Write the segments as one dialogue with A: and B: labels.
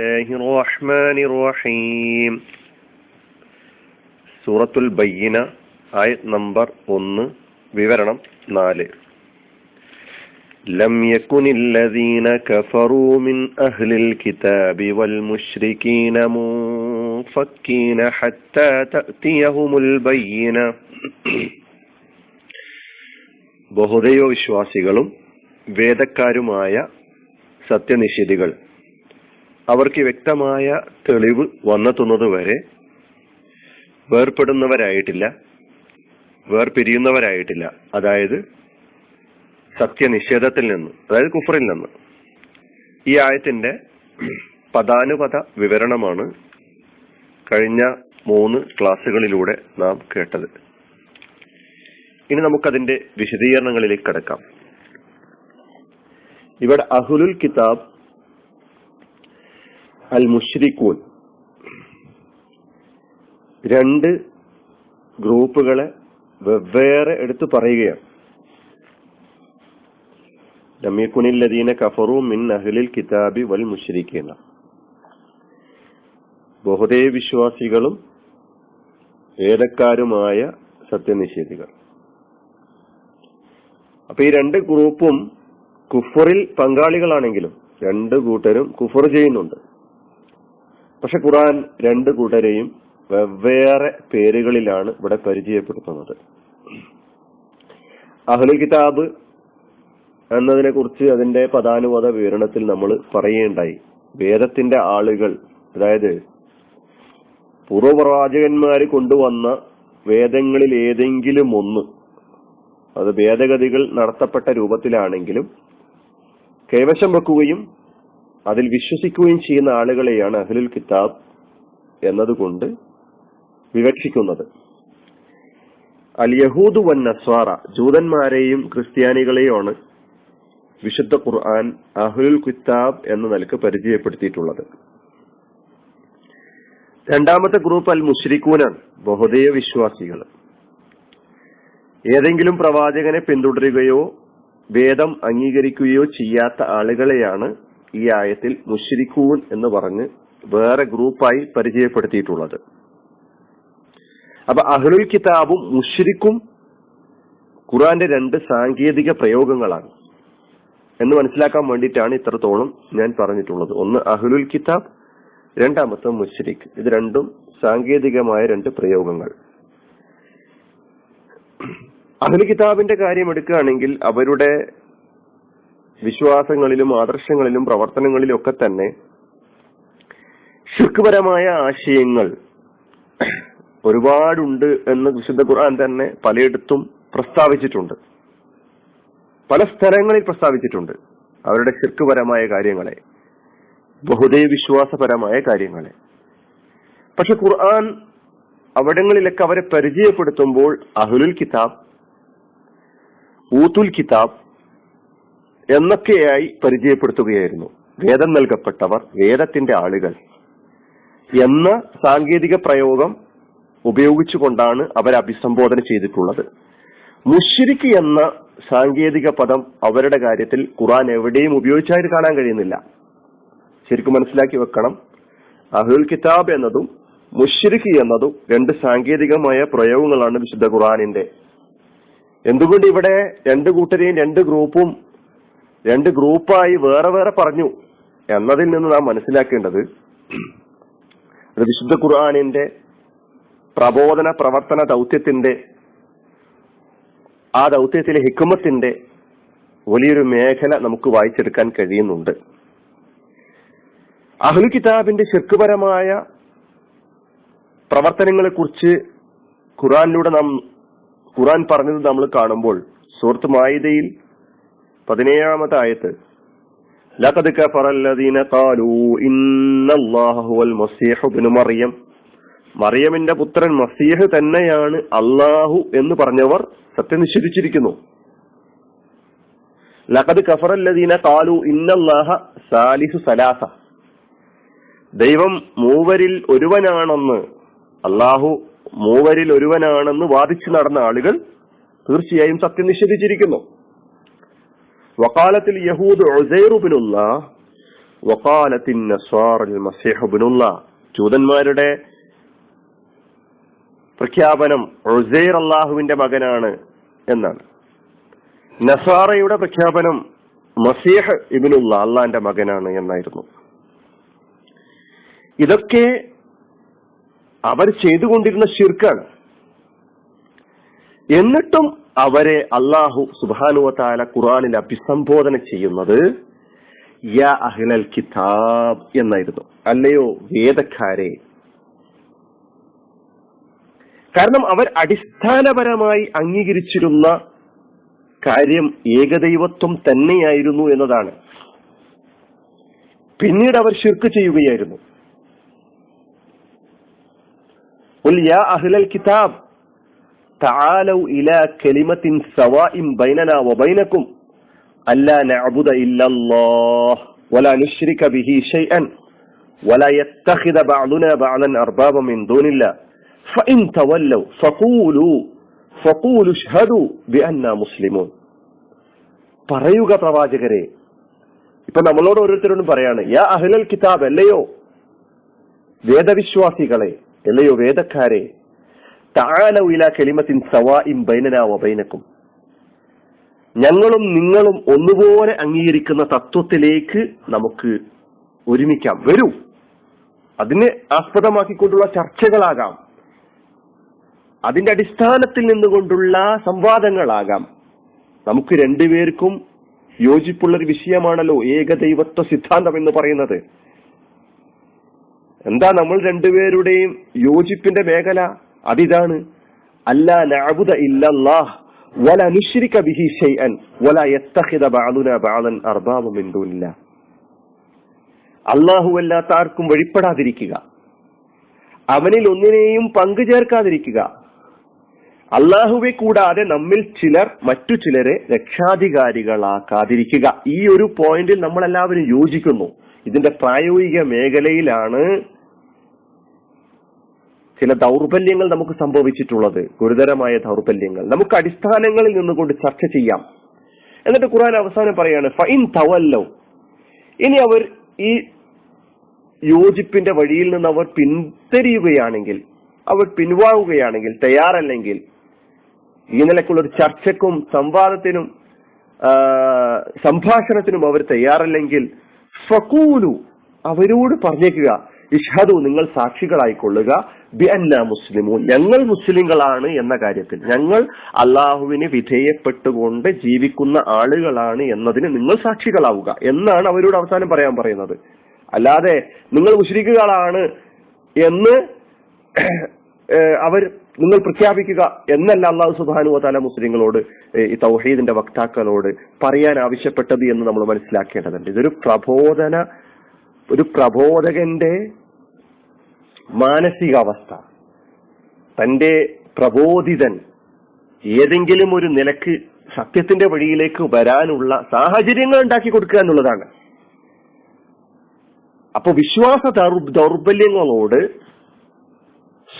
A: الله الرحمن الرحيم സൂറത്തുൽ ബയ്യന ആയത് നമ്പർ ഒന്ന് വിവരണം നാല് لم يكن الذين كفروا من أهل الكتاب والمشركين منفكين حتى تأتيهم البينة ബഹുദൈവ വിശ്വാസികളും വേദക്കാരുമായ സത്യനിഷേധികൾ അവർക്ക് വ്യക്തമായ തെളിവ് വന്നെത്തുന്നത് വരെ വേർപ്പെടുന്നവരായിട്ടില്ല വേർപിരിയുന്നവരായിട്ടില്ല. അതായത് സത്യനിഷേധത്തിൽ നിന്ന് അതായത് കുഫറിൽ നിന്ന്. ഈ ആയത്തിന്റെ പദാനുപത വിവരണമാണ് കഴിഞ്ഞ മൂന്ന് ക്ലാസ്സുകളിലൂടെ നാം കേട്ടത്. ഇനി നമുക്കതിന്റെ വിശദീകരണങ്ങളിലേക്ക് കടക്കാം. ഇവിടെ അഹുലുൽ കിതാബ് അൽ മുഷ്രിഖൂൻ രണ്ട് ഗ്രൂപ്പുകളെ വെവ്വേറെ എടുത്തു പറയുകയാണ്. ലമീക്കുനില്ലദീന കഫറു മിൻ അഹ്ലിൽ കിതാബി വൽ മുഷ്രിഖീന ബഹുദേ വിശ്വാസികളും വേദക്കാരുമായ സത്യനിഷേധികൾ. അപ്പൊ ഈ രണ്ട് ഗ്രൂപ്പും കുഫറിൽ പങ്കാളികളാണെങ്കിലും രണ്ട് കൂട്ടരും കുഫർ ചെയ്യുന്നുണ്ട്. പക്ഷെ ഖുറാൻ രണ്ട് കൂട്ടരെയും വെവ്വേറെ പേരുകളിലാണ് ഇവിടെ പരിചയപ്പെടുത്തുന്നത്. അഹ്ലു കിതാബ് എന്നതിനെ കുറിച്ച് അതിന്റെ പദാനുപത വിവരണത്തിൽ നമ്മൾ പറയുകയുണ്ടായി. വേദത്തിന്റെ ആളുകൾ അതായത് പൂർവപ്രവാചകന്മാർ കൊണ്ടുവന്ന വേദങ്ങളിൽ ഏതെങ്കിലും ഒന്ന് അത് ഭേദഗതികൾ നടത്തപ്പെട്ട രൂപത്തിലാണെങ്കിലും കൈവശം വെക്കുകയും അതിൽ വിശ്വസിക്കുകയും ചെയ്യുന്ന ആളുകളെയാണ് അഹ്ലുൽ കിതാബ് എന്നതുകൊണ്ട് വിവക്ഷിക്കുന്നത്. അൽ യഹൂദു വൻ നസ്വാറ ജൂതന്മാരെയും ക്രിസ്ത്യാനികളെയുമാണ് വിശുദ്ധ ഖുർആൻ അഹ്ലുൽ കിതാബ് എന്ന നിലയ്ക്ക് പരിചയപ്പെടുത്തിയിട്ടുള്ളത്. രണ്ടാമത്തെ ഗ്രൂപ്പ് അൽ മുഷ്രിഖൂനാണ് ബഹുദൈവ വിശ്വാസികൾ. ഏതെങ്കിലും പ്രവാചകനെ പിന്തുടരുകയോ വേദം അംഗീകരിക്കുകയോ ചെയ്യാത്ത ആളുകളെയാണ് ഈ ആയത്തിൽ മുഷിരിക്കൂൻ എന്ന് പറഞ്ഞ് വേറെ ഗ്രൂപ്പായി പരിചയപ്പെടുത്തിയിട്ടുള്ളത്. അപ്പൊ അഹ്ലുൽ കിതാബും മുഷിരിക്കും ഖുറാന്റെ രണ്ട് സാങ്കേതിക പ്രയോഗങ്ങളാണ്. എന്ന് മനസ്സിലാക്കാൻ വേണ്ടിയിട്ടാണ് ഇത്രത്തോളം ഞാൻ പറഞ്ഞിട്ടുള്ളത്. ഒന്ന് അഹ്ലുൽ കിതാബ് രണ്ടാമത്തെ മുഷരിഖ് ഇത് രണ്ടും സാങ്കേതികമായ രണ്ട് പ്രയോഗങ്ങൾ. അഹ്ലു കിതാബിന്റെ കാര്യം എടുക്കുകയാണെങ്കിൽ അവരുടെ വിശ്വാസങ്ങളിലും ആദർശങ്ങളിലും പ്രവർത്തനങ്ങളിലും ഒക്കെ തന്നെ ശുക്പരമായ ആശയങ്ങൾ ഒരുപാടുണ്ട് എന്ന് വിശുദ്ധ ഖുർആൻ തന്നെ പലയിടത്തും പ്രസ്താവിച്ചിട്ടുണ്ട്. പല സ്ഥലങ്ങളിൽ പ്രസ്താവിച്ചിട്ടുണ്ട് അവരുടെ ഷിർക്കുപരമായ കാര്യങ്ങളെ ബഹുദൈവ വിശ്വാസപരമായ കാര്യങ്ങളെ. പക്ഷെ ഖുർആൻ അവിടങ്ങളിലൊക്കെ അവരെ പരിചയപ്പെടുത്തുമ്പോൾ അഹുലുൽ കിതാബ് ഊത്തുൽ കിതാബ് എന്നൊക്കെയായി പരിചയപ്പെടുത്തുകയായിരുന്നു. വേദം നൽകപ്പെട്ടവർ വേദത്തിന്റെ ആളുകൾ. എന്ന സാങ്കേതിക പ്രയോഗം ഉപയോഗിച്ചുകൊണ്ടാണ് അവർ അഭിസംബോധന ചെയ്തിട്ടുള്ളത്. മുഷിരിക്ക് എന്ന സാങ്കേതിക പദം അവരുടെ കാര്യത്തിൽ ഖുറാൻ എവിടെയും ഉപയോഗിച്ചായിട്ട് കാണാൻ കഴിയുന്നില്ല. ശരിക്കും മനസ്സിലാക്കി വെക്കണം. അഹുൽ കിതാബ് എന്നതും മുഷിരിക്ക് എന്നതും രണ്ട് സാങ്കേതികമായ പ്രയോഗങ്ങളാണ് വിശുദ്ധ ഖുറാനിന്റെ എന്തുകൊണ്ട് ഇവിടെ രണ്ട് കൂട്ടരെയും രണ്ട് ഗ്രൂപ്പും രണ്ട് ഗ്രൂപ്പായി വേറെ വേറെ പറഞ്ഞു എന്നതിൽ നിന്ന് നാം മനസ്സിലാക്കേണ്ടത് വിശുദ്ധ ഖുർആാനിന്റെ പ്രബോധന പ്രവർത്തന ദൗത്യത്തിന്റെ ആ ദൗത്യത്തിലെ ഹിക്കുമത്തിന്റെ വലിയൊരു മേഖല നമുക്ക് വായിച്ചെടുക്കാൻ കഴിയുന്നുണ്ട്. അഹ്ലു കിതാബിന്റെ ശിർക്കുപരമായ പ്രവർത്തനങ്ങളെ കുറിച്ച് ഖുറാനിലൂടെ നാം ഖുറാൻ പറഞ്ഞത് നമ്മൾ കാണുമ്പോൾ സുഹൃത്ത് മായിദയിൽ പതിനേഴാമത്തെ ആയത്ത് لقد كفر الذين قالوا إن الله هو المسيح ابن മറിയം മറിയമിന്റെ പുത്രൻ മസീഹ് തന്നെയാണ് അള്ളാഹു എന്ന് പറഞ്ഞവർ സത്യം നിഷേധിച്ചിരിക്കുന്നു ലഖദ് കഫറല്ലദീന കാലു ഇന്നല്ലാഹ സാലിഹു സലാസ ദൈവം മൂവരിൽ ഒരുവനാണെന്ന് അള്ളാഹു മൂവരിൽ ഒരുവനാണെന്ന് വാദിച്ചു നടന്ന ആളുകൾ തീർച്ചയായും സത്യം നിഷേധിച്ചിരിക്കുന്നു വക്കാലത്തിൽ യഹൂദ് ഒസൈറുബിനുള്ള വക്കാലത്തിൻ ജൂതന്മാരുടെ പ്രഖ്യാപനം ഉസൈർ അള്ളാഹുവിന്റെ മകനാണ് എന്നാണ്. നസാറയുടെ പ്രഖ്യാപനം മസീഹ് ഇബിനുള്ള അള്ളാന്റെ മകനാണ് എന്നായിരുന്നു. ഇതൊക്കെ അവർ ചെയ്തുകൊണ്ടിരുന്ന ശിർക്കാണ്. എന്നിട്ടും അവരെ അള്ളാഹു സുബാനുവത്താല ഖുറാനിൽ അഭിസംബോധന ചെയ്യുന്നത് യാ അഹ്ലൽ കിതാബ് എന്നായിരുന്നു. അല്ലയോ വേദക്കാരെ. കാരണം അവർ അടിസ്ഥാനപരമായി അംഗീകരിച്ചിരുന്ന കാര്യം ഏകദൈവത്വം തന്നെയായിരുന്നു എന്നതാണ്. പിന്നീട് അവർ ശിർക്ക് ചെയ്യുകയായിരുന്നു. അഹ്ലൽ കിതാബ്. الكتاب تعالوا إلى كلمة سواء بيننا وبينكم ألا نعبد إلا الله ولا نشرك به شيئا ولا يتخذ بعضنا بعضا أربابا من دون الله فإن تولوا فقولوا فقولوا اشهدوا بأننا مسلمون പറയുക പ്രവാചകരെ ഇപ്പൊ നമ്മളോട് ഓരോരുത്തരോടും പറയാണ് യാ അഹ്ലൽ കിതാബ് അല്ലയോ വേദവിശ്വാസികളെ അല്ലയോ വേദക്കാരെ ഞങ്ങളും നിങ്ങളും ഒന്നുപോലെ അംഗീകരിക്കുന്ന തത്വത്തിലേക്ക് നമുക്ക് ഒരുമിക്കാം. വരൂ. അതിനെ ആസ്പദമാക്കിക്കൊണ്ടുള്ള ചർച്ചകളാകാം. അതിന്റെ അടിസ്ഥാനത്തിൽ നിന്നുകൊണ്ടുള്ള സംവാദങ്ങളാകാം. നമുക്ക് രണ്ടുപേർക്കും യോജിപ്പുള്ള ഒരു വിഷയമാണല്ലോ ഏകദൈവത്വ സിദ്ധാന്തം എന്ന് പറയുന്നത്. എന്താ നമ്മൾ രണ്ടുപേരുടെയും യോജിപ്പിന്റെ മേഖല? അതിതാണ് അല്ലാ ഇല്ലല്ലാഹ് ബിഹി ഷൈഅൻ യത്തഖിദ അർബാബ മിൻ ആർക്കും വഴിപ്പെടാതിരിക്കുക അവനിൽ ഒന്നിനെയും പങ്കു ചേർക്കാതിരിക്കുക. അള്ളാഹുവെ കൂടാതെ നമ്മിൽ ചിലർ മറ്റു ചിലരെ രക്ഷാധികാരികളാക്കാതിരിക്കുക. ഈ ഒരു പോയിന്റിൽ നമ്മൾ എല്ലാവരും യോജിക്കുന്നു. ഇതിന്റെ പ്രായോഗിക മേഖലയിലാണ് ചില ദൗർബല്യങ്ങൾ നമുക്ക് സംഭവിച്ചിട്ടുള്ളത് ഗുരുതരമായ ദൗർബല്യങ്ങൾ. നമുക്ക് അടിസ്ഥാനങ്ങളിൽ നിന്നുകൊണ്ട് ചർച്ച ചെയ്യാം. എന്നിട്ട് ഖുർആൻ അവസാനം പറയാണ് ഫൈൻ തവല്ലോ. ഇനി അവർ ഈ യോജിപ്പിന്റെ വഴിയിൽ നിന്ന് അവർ പിന്തിരിയുകയാണെങ്കിൽ അവർ പിൻവാങ്ങുകയാണെങ്കിൽ തയ്യാറല്ലെങ്കിൽ ഈ നിലക്കുള്ള ഒരു ചർച്ചക്കും സംവാദത്തിനും സംഭാഷണത്തിനും അവർ തയ്യാറല്ലെങ്കിൽ ഫക്കൂലു അവരോട് പറഞ്ഞേക്കുക. ഇഷ്ഹദു നിങ്ങൾ സാക്ഷികളായിക്കൊള്ളുക. ബി അന്ന മുസ്ലിമു ഞങ്ങൾ മുസ്ലിങ്ങളാണ് എന്ന കാര്യത്തിൽ. ഞങ്ങൾ അള്ളാഹുവിന് വിധേയപ്പെട്ടുകൊണ്ട് ജീവിക്കുന്ന ആളുകളാണ് എന്നതിന് നിങ്ങൾ സാക്ഷികളാവുക എന്നാണ് അവരോട് അവസാനം പറയാൻ പറയുന്നത്. അല്ലാതെ നിങ്ങൾ മുസ്ലിക്കുകളാണ് എന്ന് അവർ നിങ്ങൾ പ്രഖ്യാപിക്കുക എന്നല്ല അള്ളാഹു സുബാനു താല മുസ്ലിങ്ങളോട് ഈ തൗഹീദിന്റെ വക്താക്കളോട് പറയാൻ ആവശ്യപ്പെട്ടത് എന്ന് നമ്മൾ മനസ്സിലാക്കേണ്ടതുണ്ട്. ഇതൊരു പ്രബോധന ഒരു പ്രബോധകന്റെ മാനസികാവസ്ഥ. തന്റെ പ്രബോധിതൻ ഏതെങ്കിലും ഒരു നിലയ്ക്ക് സത്യത്തിന്റെ വഴിയിലേക്ക് വരാനുള്ള സാഹചര്യങ്ങൾ ഉണ്ടാക്കി കൊടുക്കുക എന്നുള്ളതാണ്. അപ്പൊ വിശ്വാസ ദൗർബല്യങ്ങളോട്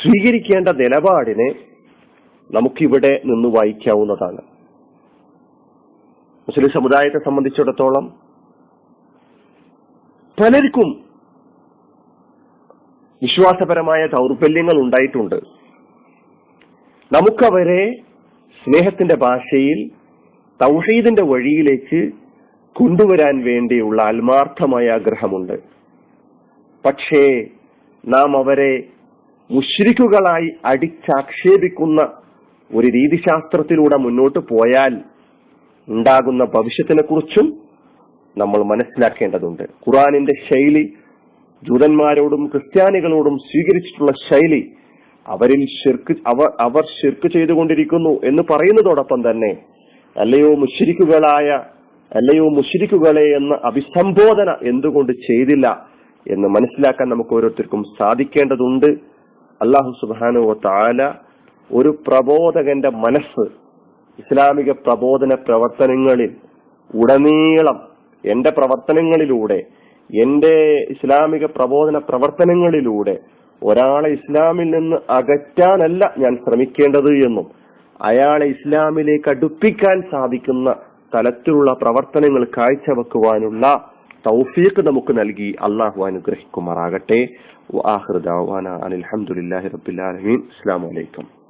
A: സ്വീകരിക്കേണ്ട നിലപാടിനെ നമുക്കിവിടെ നിന്ന് വായിക്കാവുന്നതാണ്. മുസ്ലിം സമുദായത്തെ സംബന്ധിച്ചിടത്തോളം പലർക്കും വിശ്വാസപരമായ ദൗർബല്യങ്ങൾ ഉണ്ടായിട്ടുണ്ട്. നമുക്കവരെ സ്നേഹത്തിന്റെ ഭാഷയിൽ തൗഹീദിന്റെ വഴിയിലേക്ക് കൊണ്ടുവരാൻ വേണ്ടിയുള്ള ആത്മാർത്ഥമായ ആഗ്രഹമുണ്ട്. പക്ഷേ നാം അവരെ മുഷ്രിക്കുകളായി അടിച്ചാക്ഷേപിക്കുന്ന ഒരു രീതിശാസ്ത്രത്തിലൂടെ മുന്നോട്ട് പോയാൽ ഉണ്ടാകുന്ന ഭവിഷ്യത്തിനെ കുറിച്ചും നമ്മൾ മനസ്സിലാക്കേണ്ടതുണ്ട്. ഖുറാനിന്റെ ശൈലി ജൂതന്മാരോടും ക്രിസ്ത്യാനികളോടും സ്വീകരിച്ചിട്ടുള്ള ശൈലി അവരിൽ ശിർക്ക് അവർ അവർ ഷിർക്ക് ചെയ്തുകൊണ്ടിരിക്കുന്നു എന്ന് പറയുന്നതോടൊപ്പം തന്നെ അല്ലയോ മുഷിരിക്കുകളായ അല്ലയോ മുഷിരിക്കുകളെ എന്ന അഭിസംബോധന എന്തുകൊണ്ട് ചെയ്തില്ല എന്ന് മനസ്സിലാക്കാൻ നമുക്ക് ഓരോരുത്തർക്കും സാധിക്കേണ്ടതുണ്ട്. അള്ളാഹു സുബാനു താല ഒരു പ്രബോധകന്റെ മനസ്സ് ഇസ്ലാമിക പ്രബോധന പ്രവർത്തനങ്ങളിൽ ഉടനീളം എന്റെ പ്രവർത്തനങ്ങളിലൂടെ എന്റെ ഇസ്ലാമിക പ്രബോധന പ്രവർത്തനങ്ങളിലൂടെ ഒരാളെ ഇസ്ലാമിൽ നിന്ന് അകറ്റാനല്ല ഞാൻ ശ്രമിക്കേണ്ടത് എന്നും അയാളെ ഇസ്ലാമിലേക്ക് അടുപ്പിക്കാൻ സാധിക്കുന്ന തലത്തിലുള്ള പ്രവർത്തനങ്ങൾ കാഴ്ചവെക്കുവാനുള്ള തൗഫീഖ് നമുക്ക് നൽകി. അള്ളാഹു അനുഗ്രഹിക്കുമാറാകട്ടെ. അനിൽഹമുല്ലാഹി ആലമീൻ. അസ്സാം വലൈക്കും